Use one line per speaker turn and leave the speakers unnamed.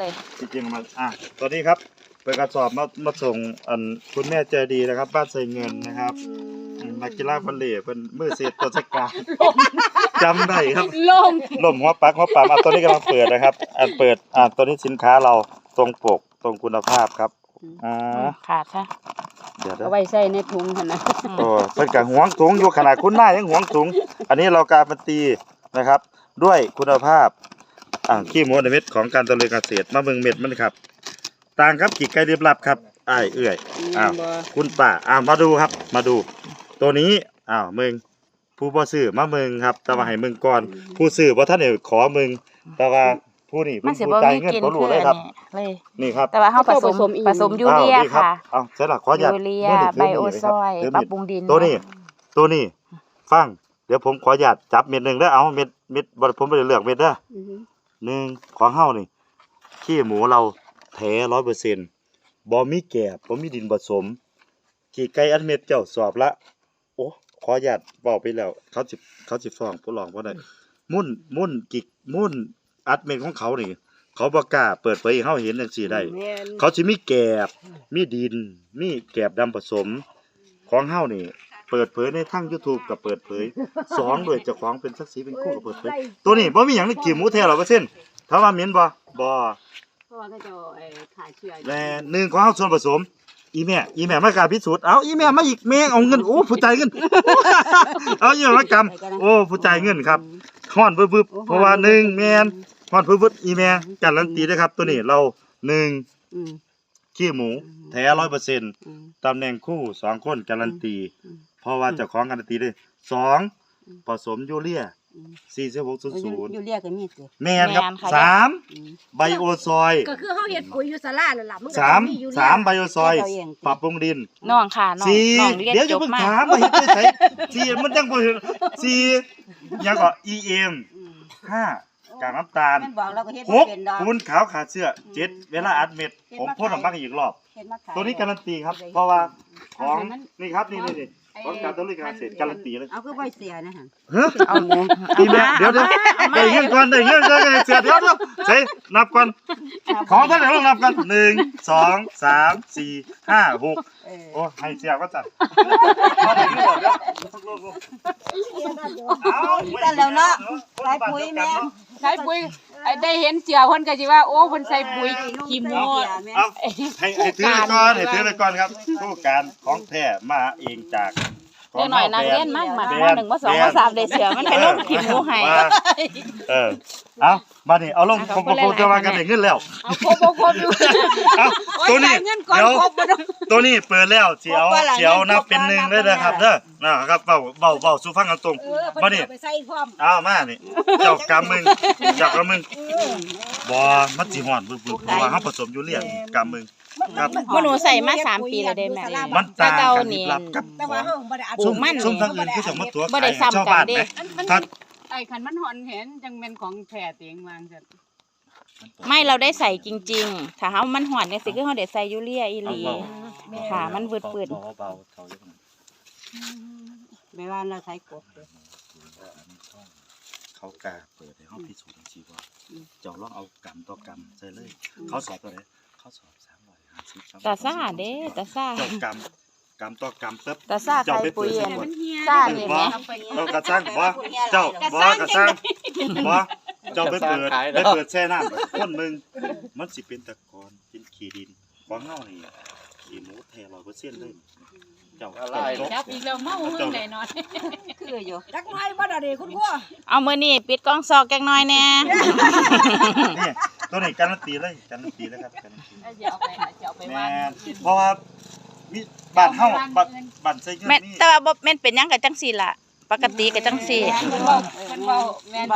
เลย
จริงๆมาอะตอนนี้ครับเป็นกระสอบมามาส่งอันคุณแม่ใจดีนะครับ บ้านใส่เงินนะครับอืมนักกีฬาบอลเล่เป็นมือเสียตัวจักรารจำได้ครับ
ลม
ล่มหัวปักหัวปั๊มอะตัวนี้กำลังเปิดนะครับอะเปิดอะตัวนี้สินค้าเราตรงปกตรงคุณภาพครับอ่า
ขาดค่ะ
เดี๋ยวเดี๋ย
เอา
ว
ไว้ใส่ในถุงหั่นนะ
โอ้เพิ่นก็หวงถุงอยู่ขนาดคุณหน้ายังหวงถุง อันนี้เราการันตีนะครับ ด้วยคุณภาพ อ่าขี้หมูในเม็ดของการตะลึงเกษตรมาเบิ่งเม็ดมันครับ ต่างครับกี่ไก่เรียบรับครับอ้ายเอื้อยอ้าว
บ่
คุณป้าอ้าวมาดูครับ มาดู ตัวนี้อ้าวมึงผู้บ่ซื้อมามึงครับ แต่ว่าให้มึงก่อน ผู้ซื้อบ่ทันได้ขอมึงแต่ว่าผู้นี่
มัน
เพิ่น
สิ
ผู้
บ่
จ่าย
มี
เงิน
กิน
เขารู้
คือ
เลยครับ
อันนี้เลย
นี่ครับ
แต่ว่าเฮาผสมผสมยูเรีย
อ้าวนี่รับ
ค่ะ
เอาใช่ละขออนุญาต
ยูเรีย
มื้นี้
ไบ
ถื
โอ
มีด
ซอย
ถืมีด
ปรับปรุงดิน
ตัวนี้ ตัวนี้ ฟัง เดี๋ยวผมขออนุญาตจับเม็ดหนึ่งเด้อเอาเม็ดเม็ดบ่ผมบ่ได้เลือกเม็ดเด้อ
อือฮึ
หนึ่งของเฮานี่ขี้หมูเราแท้ร้อยเปอร์เซ็นต์บ่มีแกบบ่มีดินผสมกี่ไก่อันเม็ดเจ้าสอบละโอ้ขออนุญาตบอกไปแล้ว เขาสิเขาสิฟ้องผู้ร้องบ่ได้มุ่นมุ่นกิกมุ่นอัดเม็ดของเขานี่เขาบ่กล้าเปิดเผยให้เฮาเห็นจังซี่ได้
แม่น
เขาสิมีแกบมีดิน มีแกบดำผสม ของเฮานี่ เปิดเผยในทั้ง YouTube กับเปิดเผยสองด้วยเจ้าของเป็นศักดิ์ศรีเป็นครู่กับเปิดเผยตัวนี้บ่มีหยังในกี่หมูแท้100%ถามว่าเหม็นบ่บ่
เพราะว่าเขาจะเอาไอ้ขาเชื่อ
และหนึ่งของเฮาส่วนผสม อีแม่อีแม่มากล้าพิสูจน์เอาอีแม่มาอีกแม่เอาเงินโอ้ผู้จ่ายเงิน เอาอีแม่มากำโอ้ผู้จ่ายเงินครับฮ้อนบึบๆเพราะว่าหนึ่งแม่นฮ้อนบึบๆอีแม่การันตีเด้อครับ ตัวนี้เราหนึ่ง
อืม
ขี้หมู แท้ร้อยเปอร์เซ็นต์
อืม
ตำแหน่งคู่สองคนการันตี
อืม
เพราะว่าเจ้าของการันตีเลยสอง
อืม
ผสมยูเรีย
อืม
สี่สิบหกศูนย์ศูนย์
อยู่เรียกก็มีสิ
แมนครับ
แม่นค่ะ
สาม
อืม
ไบโอซอย
ก็คือเขาเฮ็ดปุ๋ยอยู่ศาลานั่นล่ะมันก็
สาม
อยู่
สามไบโอซอย
เฮ็ดเอาเอง
ปรับปรุงดิน
น้องค่ะน้อง
สี่
น้องเรียน
เดี๋ยว
จ
จะ
บ
เพิ่ง
มา
ถามว่าเฮ็ดได้ไสสี่มันยังบ่เห็นสี่ยังก็ EM
อืม
ห้ากากน้ำตาล
แม่นบอกเราก็เฮ็ด
ห
บ่
ก
เป็นดอก
คูณขาวขาดเสื้อเจ็ดเวลาอัดเม็ดผมพ่นออกมาอีกรอบ
เฮ็ดมาขาย
ตัวนี้การันตีครับ เพราะว่าของนี่ครับนี่นี่นี่ ของการตะลุยการเกษตรการันตีเลย
เอาคือบ่เสียนะฮะ
เฮ้ย
เอาหมู
อีแม่เดี๋ยวเดี๋ยวได้เงินก่อนได้เงินก่อนได้เสียเดี๋ยวเดี๋ยวใส่นับก่อนของท่านเดี๋ยวเรานับกันหนึ่งสองสามสี่ห้าหก
เออ
โอ้ให้เสียก็จัดเอาได้เงินก่อนเดี๋ยวเอา
แต่แล้วเนาะใส่ปุ๋ยแม่
ใช้ปุ๋ย ไอ้ได้เห็นเสียเพิ่นก็สิว่า โอ้เพิ่นใส่ปุ๋ยขี้หมู
เอาให้ให้ถือไปก่อนให้ถือไปก่อนครับผู้การของแท้มาเองจากข
เดี๋ยวหน่อยนางเรียนมากมา
แบ
มาหนึ่งมาสองมาสามได้เสียมันให้ลงขี้หมูให้
มาเออเอามานี่เอาลงผมผมจะมากันได้เงินแล้ว
เอาครบบ่ครบอยู่
เอาตัวนี้
โอ้ยจ่ายเงินก่อน
เดี๋ยว
ครบบ่เนาะ
ตัวนี้เปิดแล้วเสียวเสียวนับเป็นหนึ่งเลยนะครับเด้อนะครับเบาเบาเบาสู้ฟังกันตรง
เออเพิ่น
มานี่
เอาไปใส่พร้อม
เอามานี่เจ้ากำมึงเจ้ากำมึงบ่มันสิฮ้อนบึ้บๆเพราะว่าเฮาผสมอยู่เรียนกำมึง ครับ
บ่หนูใส่มาสามปีแล้วเด้แม่
มันต่าง
แต่เก่า
กัน
นี่
ลิบลับกับ
แต่ว่าเฮาบ่ได้อัด
ปลูกมัน
ซุ่มทางอื่นคือจังมาตัว
บ่ได้
ขายให้
ซ้ำ
ชาวบ้าน
กันเด้
ไหมถ้า
ไอ้คันมันหอนเห็นจังแม่นของแท้เตียงวางซั่น
ไม่เราได้ใส่จริง ๆ ถ้าเฮามันหวานจังซี่คือเฮาได้ใส่ยูเรียอีหลีค่ะ มันวืดๆ
เบาๆเบาๆเขาเรียกว่า
แม่ว่าเราใช้กบ
เขากล้าเปิดให้เฮาพิสูจน์จังซี่ว่าเจ้าลองเอากำต่อกำใส่เลย เขาสอบตัวไหนเขาสอบ350
ตาซ่าเด้ตาซ่า
เจ้ากำกำต่อกำปึ๊บ
ตาซ่า
เจ้า
ใส่
ไป
ปุ๋
เปิ
ย
ด
อั
ส
น
มุด
ซ่าเห็นไหม
เรากระซังบ่เจ้าบ่กระซังบ่เจ้าไปเปิดไปเปิดแช่น้ำคนมึงมันสิเป็นตะกอนเป็นขี้ดินของเฮานี่ขี้หมูแท้100%เลยเจ้าเจ้าจบ
จับอีกแล้วเมาเฮืองได้นอน
คืออยู่
จักหน่อยบ่ได้เด้คุณครู
เอามื้อนี้ปิดกล้องซอกจักหน่อยแน่
นี่ ตัวนี้การันตีเลยการันตีเลยครับการันตี
เดี๋ยวเอาไปเดี๋ยวเอาไป
แม่
วาง
นเพราะว่ามีบ้านเฮาบ้านบ้านใส่เงิน
แม่น
นี่
แต่ว่าบ่แม่นเป็นหยังก็จังซี่ล่ะ ปกติก็จังซี่
เพิ่นเว้าแม่น